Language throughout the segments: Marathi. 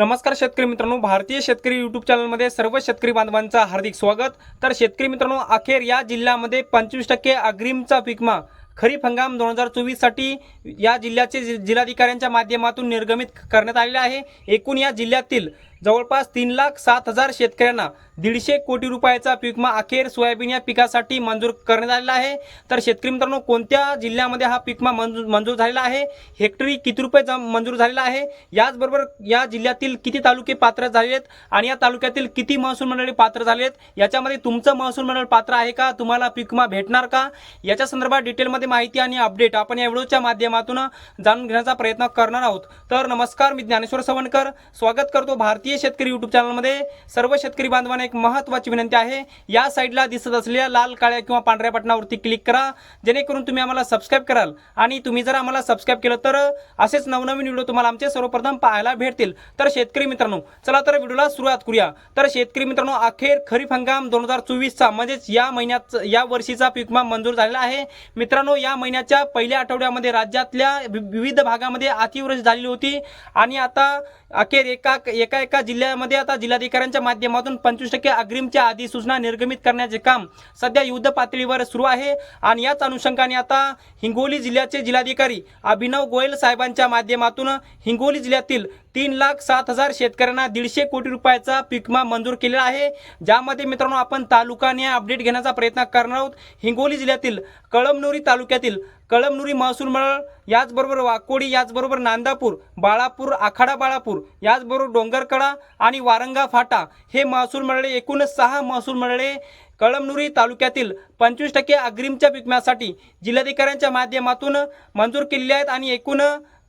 नमस्कार शेतकरी मित्रांनो भारतीय शेतकरी यूट्यूब चॅनलमध्ये सर्व शेतकरी बांधवांचं हार्दिक स्वागत. तर शेतकरी मित्रांनो अखेर या जिल्ह्यामध्ये पंचवीस टक्के अग्रिमचा पिकमा खरीप हंगाम दोन हजार चोवीससाठी या जिल्ह्याचे जि- जिल्हाधिकाऱ्यांच्या माध्यमातून निर्गमित करण्यात आलेले आहे. एकूण या जिल्ह्यातील जवळपास तीन लाख सात हजार शेतकऱ्यांना दीडशे कोटी रुपयाचा पीकमा अखेर सोयाबीन या पिकासाठी मंजूर करण्यात आलेला आहे. तर शेतकरी मित्रांनो कोणत्या जिल्ह्यामध्ये हा पीकमा मंजूर मंजूर झालेला आहे? हेक्टरी किती रुपये जम मंजूर झालेला आहे? याचबरोबर या जिल्ह्यातील किती तालुके पात्र झाले आहेत आणि या तालुक्यातील किती महसूल मंडळी पात्र झाले आहेत? याच्यामध्ये तुमचं महसूल मंडळ पात्र आहे का? तुम्हाला पीकमा भेटणार का? याच्या संदर्भात डिटेलमध्ये माहिती आणि अपडेट आपण या व्हिडिओच्या माध्यमातून जाणून घेण्याचा प्रयत्न करणार आहोत. तर नमस्कार मी ज्ञानेश्वर सवणकर स्वागत करतो भारतीय शेतकरी युट्यूब चॅनलमध्ये सर्व शेतकरी बांधवांना एक महत्त्वाची विनंती आहे. या साईडला दिसत असलेल्या लाल काळ्या किंवा पांढऱ्या बटनावरती क्लिक करा. जेणेकरून तुम्ही आम्हाला सबस्क्राईब कराल. आणि तुम्ही जर आम्हाला सबस्क्राईब केलं तर असेच नवनवीन व्हिडिओ तुम्हाला आमचे सर्वप्रथम पाहायला भेटतील. तर शेतकरी मित्रांनो चला तर व्हिडिओला सुरुवात करूया. तर शेतकरी मित्रांनो अखेर खरीप हंगाम दोन हजार चोवीसचा म्हणजेच या महिन्यात या वर्षीचा पीकमा मंजूर झालेला आहे. मित्रांनो या महिन्याच्या पहिल्या आठवड्यामध्ये राज्यातल्या वि- विविध भागामध्ये अतिवृष्टी झालेली होती. आणि आता अखेर एका एका एका जिल्ह्यामध्ये आता जिल्हाधिकाऱ्यांच्या माध्यमातून पंचवीस टक्के अग्रिमच्या अधिसूचना निर्गमित करण्याचे काम सध्या युद्ध पातळीवर सुरू आहे. आणि याच अनुषंगाने आता हिंगोली जिल्ह्याचे जिल्हाधिकारी अभिनव गोयल साहेबांच्या माध्यमातून हिंगोली जिल्ह्यातील तीन लाख सात हजार शेतकऱ्यांना दीडशे कोटी रुपयाचा पीकमा मंजूर केलेला आहे. ज्यामध्ये मित्रांनो आपण तालुकाने अपडेट घेण्याचा प्रयत्न करणार आहोत. हिंगोली जिल्ह्यातील कळमनुरी तालुक्यातील कळमनुरी महसूल मंडळ याचबरोबर वाकोडी याचबरोबर नांदापूर बाळापूर आखाडा बाळापूर याचबरोबर डोंगरकडा आणि वारंगा फाटा हे महसूल मंडळे एकूण सहा महसूल मंडळे कळमनुरी तालुक्यातील पंचवीस टक्के अग्रिमच्या पिकम्यासाठी जिल्हाधिकाऱ्यांच्या माध्यमातून मंजूर केलेले आहेत. आणि एकूण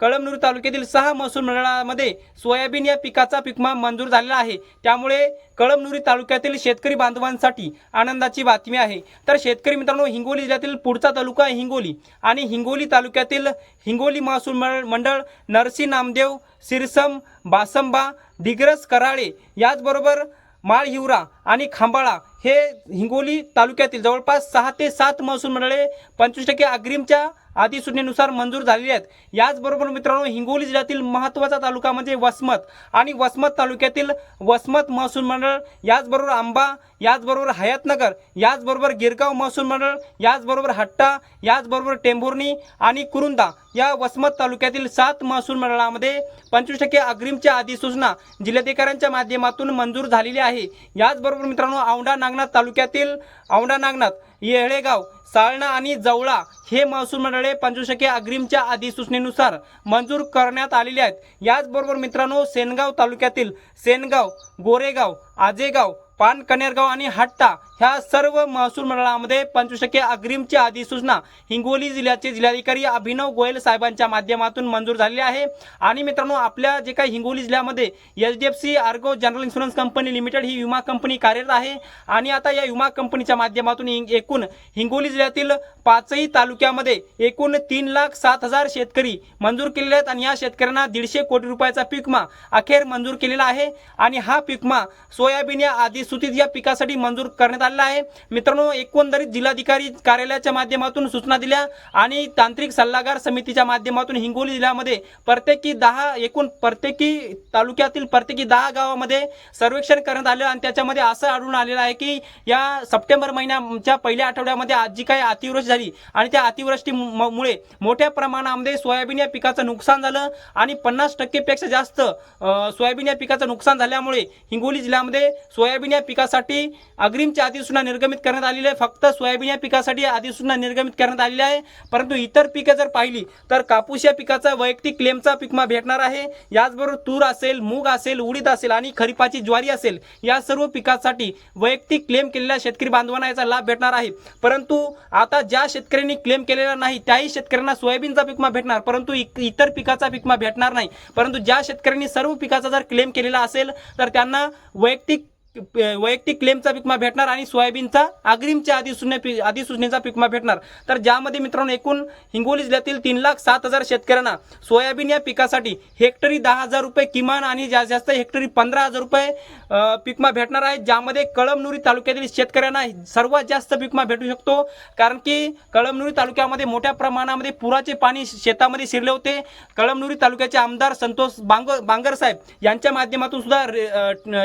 कळमनुरी तालुक्यातील सहा महसूल मंडळामध्ये सोयाबीन या पिकाचा पिकमा मंजूर झालेला आहे. त्यामुळे कळमनुरी तालुक्यातील शेतकरी बांधवांसाठी आनंदाची बातमी आहे. तर शेतकरी मित्रांनो हिंगोली जिल्ह्यातील पुढचा तालुका आहे हिंगोली आणि हिंगोली तालुक्यातील हिंगोली महसूल मंडळ मंडळ नरसी नामदेव सिरसम बासंबा दिग्रस कराळे याचबरोबर माळहिवरा आणि खांबाळा हे हिंगोली तालुक्यातील जवळपास सहा ते सात महसूल मंडळे पंचवीस टक्के अग्रिमच्या अधिसूचनेनुसार मंजूर झालेली आहेत. याचबरोबर मित्रांनो हिंगोली जिल्ह्यातील महत्त्वाचा तालुका म्हणजे वसमत आणि वसमत तालुक्यातील वसमत महसूल मंडळ याचबरोबर आंबा याचबरोबर हयातनगर याचबरोबर गिरगाव महसूल मंडळ याचबरोबर हट्टा याचबरोबर टेंभुर्णी आणि कुरुंदा या वसमत तालुक्यातील सात महसूल मंडळामध्ये पंचवीस टक्के अग्रिमच्या अधिसूचना जिल्हाधिकाऱ्यांच्या माध्यमातून मंजूर झालेली आहे. याचबरोबर मित्रांनो औंढा नागनाथ तालुक्यातील औंढा नागनाथ येळेगाव साळणा आणि जवळा हे महसूल मंडळे पंचवीस अग्रिमच्या अधिसूचनेनुसार मंजूर करण्यात आलेले आहेत. याचबरोबर मित्रांनो सेनगाव तालुक्यातील सेनगाव गोरेगाव आजेगाव पानकनेरगाव आणि हट्टा ह्या सर्व महसूल मंडळामध्ये पंचवीस टक्के अग्रिमची अधिसूचना हिंगोली जिल्ह्याचे जिल्हाधिकारी अभिनव गोयल साहेबांच्या माध्यमातून मंजूर झालेली आहे. आणि मित्रांनो आपल्या जे काही हिंगोली जिल्ह्यामध्ये H D F C Ergo general insurance company limited ही विमा कंपनी कार्यरत आहे. आणि आता या विमा कंपनीच्या माध्यमातून एकूण हिंगोली जिल्ह्यातील पाचही तालुक्यामध्ये एकूण तीन लाख सात हजार शेतकरी मंजूर केलेले आहेत. आणि या शेतकऱ्यांना दीडशे कोटी रुपयाचा पीकमा अखेर मंजूर केलेला आहे. आणि हा पीकमा सोयाबीन या अधिसूचित या पिकासाठी मंजूर करण्यात आला आलेला आहे. मित्रांनो एकंदरीत जिल्हाधिकारी कार्यालयाच्या माध्यमातून सूचना दिल्या आणि तांत्रिक सल्लागार समितीच्या माध्यमातून हिंगोली जिल्ह्यामध्ये प्रत्येकी दहा एकूण प्रत्येकी तालुक्यातील प्रत्येकी दहा गावामध्ये सर्वेक्षण करण्यात आलं आणि त्याच्यामध्ये असं आढळून आलेलं आहे की या सप्टेंबर महिन्याच्या पहिल्या आठवड्यामध्ये आज जी काही अतिवृष्टी झाली आणि त्या अतिवृष्टीमुळे मोठ्या प्रमाणामध्ये सोयाबीन या पिकाचं नुकसान झालं आणि पन्नास टक्केपेक्षा जास्त सोयाबीन या पिकाचं नुकसान झाल्यामुळे हिंगोली जिल्ह्यामध्ये सोयाबीन या पिकासाठी अग्रिमच्या आधी अधिसूचना निर्गमित करण्यात आलेली आहे. फक्त सोयाबीन या पिकासाठी अधिसूचना निर्गमित करण्यात आलेली आहे. परंतु इतर पिकं जर पाहिली तर कापूस या पिकाचा वैयक्तिक क्लेमचा पिकमा भेटणार आहे. याचबरोबर तूर असेल मूग असेल उडीद असेल आणि खरीपाची ज्वारी असेल या सर्व पिकासाठी वैयक्तिक क्लेम केलेल्या शेतकरी बांधवांना याचा लाभ भेटणार आहे. परंतु आता ज्या शेतकऱ्यांनी क्लेम केलेला नाही त्याही शेतकऱ्यांना सोयाबीनचा पिकमा भेटणार. परंतु इतर पिकाचा पिकमा भेटणार नाही. परंतु ज्या शेतकऱ्यांनी सर्व पिकाचा जर क्लेम केलेला असेल तर त्यांना वैयक्तिक वैयक्तिक क्लेमचा पिकमा भेटणार आणि सोयाबीनचा अग्रिमच्या अधिसूचने पी- अधिसूचनेचा पिकमा भेटणार. तर ज्यामध्ये मित्रांनो एकूण हिंगोली जिल्ह्यातील तीन लाख सात हजार शेतकऱ्यांना सोयाबीन या पिकासाठी हेक्टरी दहा हजार रुपये किमान आणि जास्त जास्त हेक्टरी पंधरा हजार रुपये पिकमा भेटणार आहे. ज्यामध्ये कळमनुरी तालुक्यातील शेतकऱ्यांना सर्वात जास्त पिकमा भेटू शकतो. कारण की कळमनुरी तालुक्यामध्ये मोठ्या प्रमाणामध्ये पुराचे पाणी शेतामध्ये शिरले होते. कळमनुरी तालुक्याचे आमदार संतोष बांग बांगर साहेब यांच्या माध्यमातून सुद्धा रे,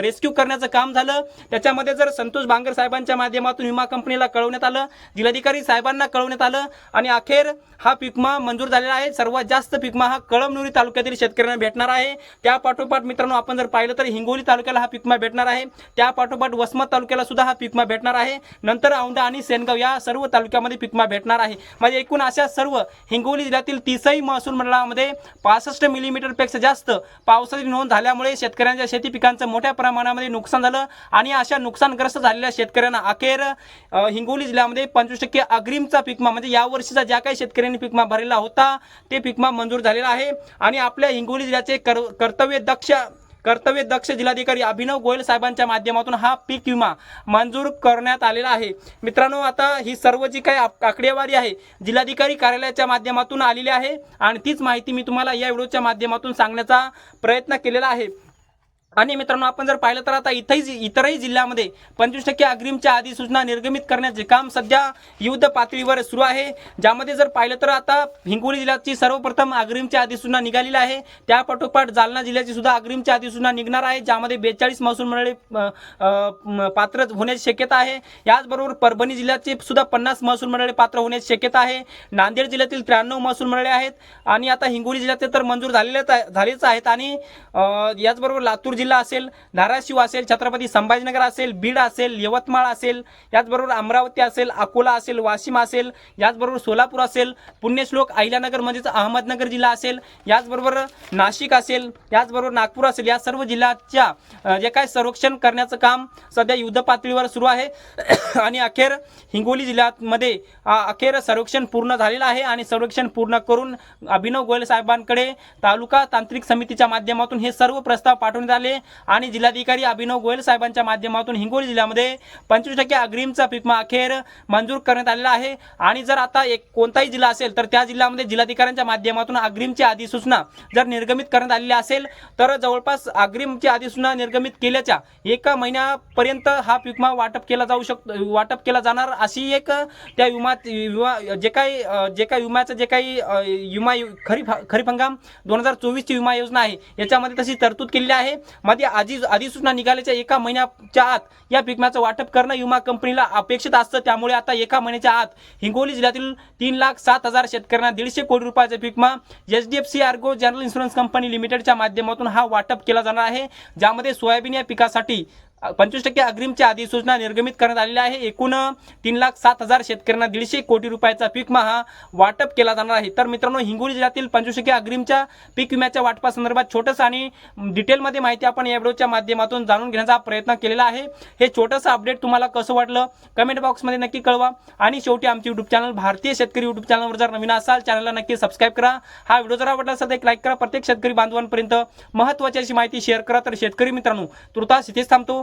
रेस्क्यू करण्याचं काम झालं. त्याच्यामध्ये जर संतोष बांगर साहेबांच्या माध्यमातून विमा कंपनीला कळवण्यात आलं जिल्हाधिकारी साहेबांना कळवण्यात आलं आणि अखेर हा पिकमा मंजूर झालेला आहे. सर्वात जास्त पिकमा हा कळमनुरी तालुक्यातील शेतकऱ्यांना भेटणार आहे. त्या पाठोपाठ मित्रांनो आपण जर पाहिलं तर हिंगोली तालुक्याला हा पिकमा भेटणार आहे. त्या पाठोपाठ वसमत तालुक्याला सुद्धा हा पिकमा भेटणार आहे. नंतर औंढा आणि सेनगाव या सर्व तालुक्यामध्ये पिकमा भेटणार आहे. म्हणजे एकूण अशा सर्व हिंगोली जिल्ह्यातील तिसही महसूल मंडळामध्ये पासष्ट मिलीमीटरपेक्षा जास्त पावसाची नोंद झाल्यामुळे शेतकऱ्यांच्या शेती पिकांचं मोठ्या प्रमाणामध्ये नुकसान झालं. आणि अशा नुकसानग्रस्त झालेल्या शेतकऱ्यांना अखेर हिंगोली जिल्ह्यामध्ये पंचवीस टक्के अग्रिमचा पिकमा म्हणजे यावर्षीचा ज्या काही शेतकऱ्यांनी पिकमा भरलेला होता ते पिकमा मंजूर झालेला आहे. आणि आपल्या हिंगोली जिल्ह्याचे कर कर्तव्य दक्ष कर्तव्य दक्ष जिल्हाधिकारी अभिनव गोयल साहेबांच्या माध्यमातून हा पीक विमा मंजूर करण्यात आलेला आहे. मित्रांनो आता ही सर्व जी काही आक- आकडेवारी आहे जिल्हाधिकारी कार्यालयाच्या माध्यमातून आलेली आहे. आणि तीच माहिती मी तुम्हाला या व्हिडिओच्या माध्यमातून सांगण्याचा प्रयत्न केलेला आहे. आणि मित्रांनो आपण जर पाहिलं तर आता इथंही इतरही जिल्ह्यामध्ये पंचवीस टक्के अग्रिमच्या अधिसूचना निर्गमित करण्याचे काम सध्या युद्ध पातळीवर सुरू आहे. ज्यामध्ये जर पाहिलं तर आता हिंगोली जिल्ह्याची सर्वप्रथम अग्रिमची अधिसूचना निघालेली आहे. त्या पाठोपाठ जालना जिल्ह्याची सुद्धा अग्रिमची अधिसूचना निघणार आहे. ज्यामध्ये बेचाळीस महसूल मंडळे पात्र होण्याची शक्यता आहे. याचबरोबर परभणी जिल्ह्याचे सुद्धा पन्नास महसूल मंडळे पात्र होण्याची शक्यता आहे. नांदेड जिल्ह्यातील त्र्याण्णव महसूल मंडळे आहेत. आणि आता हिंगोली जिल्ह्याचे तर मंजूर झालेलेच आहे- झालेच आहेत. आणि याचबरोबर लातूर जिल्हा असेल धाराशिव असेल छत्रपती संभाजीनगर असेल बीड असेल यवतमाळ असेल याचबरोबर अमरावती असेल अकोला असेल वाशिम असेल याचबरोबर सोलापूर असेल पुण्यश्लोक अहिल्यानगर म्हणजेच अहमदनगर जिल्हा असेल याचबरोबर नाशिक असेल याचबरोबर नागपूर असेल या सर्व जिल्ह्याच्या जे काय संरक्षण करण्याचं काम सध्या युद्ध पातळीवर सुरू आहे. आणि अखेर हिंगोली जिल्ह्यामध्ये अखेर संरक्षण पूर्ण झालेलं आहे आणि संरक्षण पूर्ण करून अभिनव गोयल साहेबांकडे तालुका तांत्रिक समितीच्या माध्यमातून हे सर्व प्रस्ताव पाठवण्यात आले. आणि जिल्हाधिकारी अभिनव गोयल साहेबांच्या माध्यमातून हिंगोली जिल्ह्यामध्ये पंचवीस टक्के अग्रिमचा पिकमा अखेर मंजूर करण्यात आलेला आहे. आणि जर आता एक कोणताही जिल्हा असेल तर त्या जिल्ह्यामध्ये जिल्हाधिकाऱ्यांच्या माध्यमातून अग्रिमची अधिसूचना जर निर्गमित करण्यात आलेली असेल तर जवळपास अग्रिमची अधिसूचना निर्गमित केल्याच्या एका महिन्यापर्यंत हा पिकमा वाटप केला जाऊ शकतो वाटप केला जाणार अशी एक त्या विमा विमा जे काही जे काही विम्याचं जे काही विमा खरीप खरीप हंगाम दोन हजार चोवीसची विमा योजना आहे याच्यामध्ये तशी तरतूद केलेली आहे. मध्ये आधी अधिसूचना निघाल्याच्या एका महिन्याच्या आत या पिकम्याचं वाटप करणं विमा कंपनीला अपेक्षित असतं. त्यामुळे आता एका महिन्याच्या आत हिंगोली जिल्ह्यातील तीन लाख सात हजार शेतकऱ्यांना दीडशे कोटी रुपयाचा पिकमा H D F C Ergo general insurance company लिमिटेडच्या माध्यमातून हा वाटप केला जाणार आहे. ज्यामध्ये सोयाबीन या पिकासाठी पंचवीस टक्के अग्रिमची अधिसूचना निर्गमित करण्यात आलेली आहे. एकूण तीन लाख सात हजार शेतकऱ्यांना दीडशे कोटी रुपयाचा पीक विमा हा वाटप केला जाणार आहे. तर मित्रांनो हिंगोली जिल्ह्यातील पंचवीस टक्के अग्रिमच्या पीक विम्याच्या वाटपासंदर्भात छोटंसं आणि डिटेलमध्ये माहिती आपण या व्हिडिओच्या माध्यमातून जाणून घेण्याचा प्रयत्न केलेला आहे. हे छोटंसं अपडेट तुम्हाला कसं वाटलं? कमेंट बॉक्समध्ये नक्की कळवा. आणि शेवटी आमचे युट्यूब चॅनल भारतीय शेतकरी युट्यूब चॅनलवर जर नवीन असाल चॅनलला नक्की सबस्क्राईब करा. हा व्हिडिओ जर आवडला असेल तर एक लाईक करा. प्रत्येक शेतकरी बांधवांपर्यंत महत्त्वाची अशी माहिती शेअर करा. तर शेतकरी मित्रांनो तुर्तास इथेच थांबतो.